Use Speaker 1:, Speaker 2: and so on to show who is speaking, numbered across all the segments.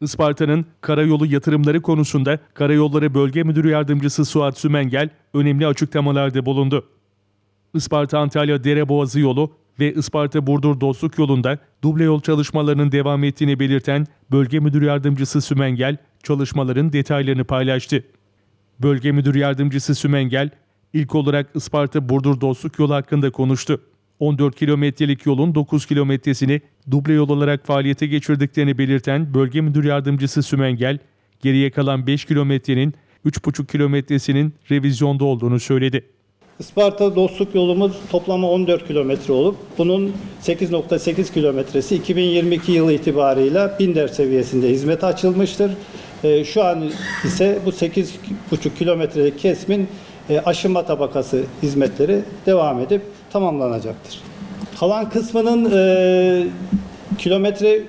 Speaker 1: Isparta'nın karayolu yatırımları konusunda Karayolları Bölge Müdürü Yardımcısı Suat Sümengel önemli açıklamalarda bulundu. Isparta-Antalya Dereboğazı yolu ve Isparta-Burdur Dostluk yolunda duble yol çalışmalarının devam ettiğini belirten Bölge Müdür Yardımcısı Sümengel, çalışmaların detaylarını paylaştı. Bölge Müdür Yardımcısı Sümengel, ilk olarak Isparta-Burdur Dostluk yolu hakkında konuştu. 14 kilometrelik yolun 9 kilometresini duble yol olarak faaliyete geçirdiklerini belirten Bölge Müdür Yardımcısı Sümengel, geriye kalan 5 kilometrenin 3,5 kilometresinin revizyonda olduğunu söyledi.
Speaker 2: Isparta dostluk yolumuz toplamı 14 kilometre olup bunun 8.8 kilometresi 2022 yılı itibarıyla Binder seviyesinde hizmete açılmıştır. Ee, Şu an ise bu 8,5 kilometrelik kesmin e, aşınma tabakası hizmetleri devam edip tamamlanacaktır. Kalan kısmının e, kilometre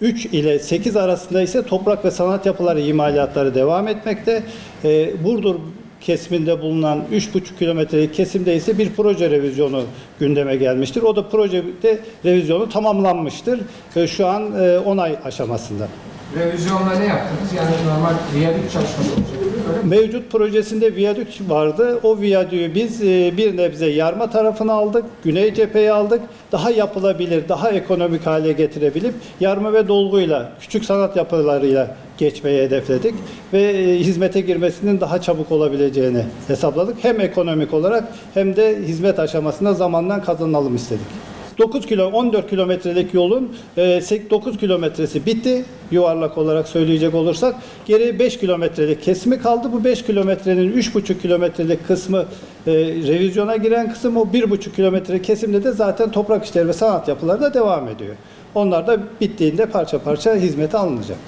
Speaker 2: 3 ile 8 arasında ise toprak ve sanat yapıları imalatları devam etmekte. Ee, Burdur kesiminde bulunan 3,5 kilometrelik kesimde ise bir proje revizyonu gündeme gelmiştir. O da projede revizyonu tamamlanmıştır. Ee, Şu an e, onay aşamasında.
Speaker 3: Revizyonla ne yaptınız? Yani normal viyadük çalışması olacak.
Speaker 2: Mevcut projesinde viyadük vardı. O viyadüğü biz e, bir nebze yarma tarafını aldık, güney cepheyi aldık. Daha yapılabilir, daha ekonomik hale getirebilip yarma ve dolguyla, küçük sanat yapılarıyla geçmeyi hedefledik ve e, hizmete girmesinin daha çabuk olabileceğini hesapladık. Hem ekonomik olarak hem de hizmet aşamasında zamandan kazanalım istedik. 9 kilo 14 kilometrelik yolun e, 9 kilometresi bitti yuvarlak olarak söyleyecek olursak. Geriye 5 kilometrelik kesimi kaldı. Bu 5 kilometrenin 3,5 kilometrelik kısmı e, revizyona giren kısım o 1,5 kilometre kesimde de zaten toprak işleri ve sanat yapıları da devam ediyor. Onlar da bittiğinde parça parça hizmete alınacak.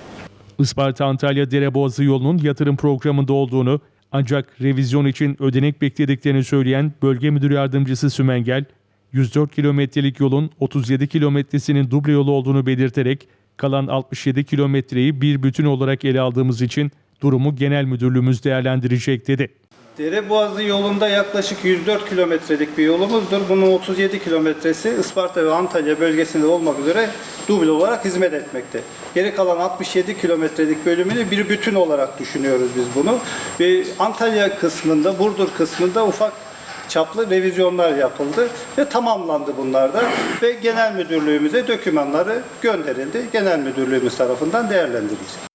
Speaker 1: Isparta-Antalya Dereboğazı yolunun yatırım programında olduğunu ancak revizyon için ödenek beklediklerini söyleyen Bölge Müdür Yardımcısı Sümengel, 104 kilometrelik yolun 37 kilometresinin duble yolu olduğunu belirterek kalan 67 kilometreyi bir bütün olarak ele aldığımız için durumu genel müdürlüğümüz değerlendirecek dedi.
Speaker 2: Dereboğazı yolunda yaklaşık 104 kilometrelik bir yolumuzdur. Bunun 37 kilometresi Isparta ve Antalya bölgesinde olmak üzere duble olarak hizmet etmekte. Geri kalan 67 kilometrelik bölümünü bir bütün olarak düşünüyoruz biz bunu. Ve Antalya kısmında, Burdur kısmında ufak çaplı revizyonlar yapıldı ve tamamlandı bunlar da ve genel müdürlüğümüze dokümanları gönderildi. Genel müdürlüğümüz tarafından değerlendirilecek.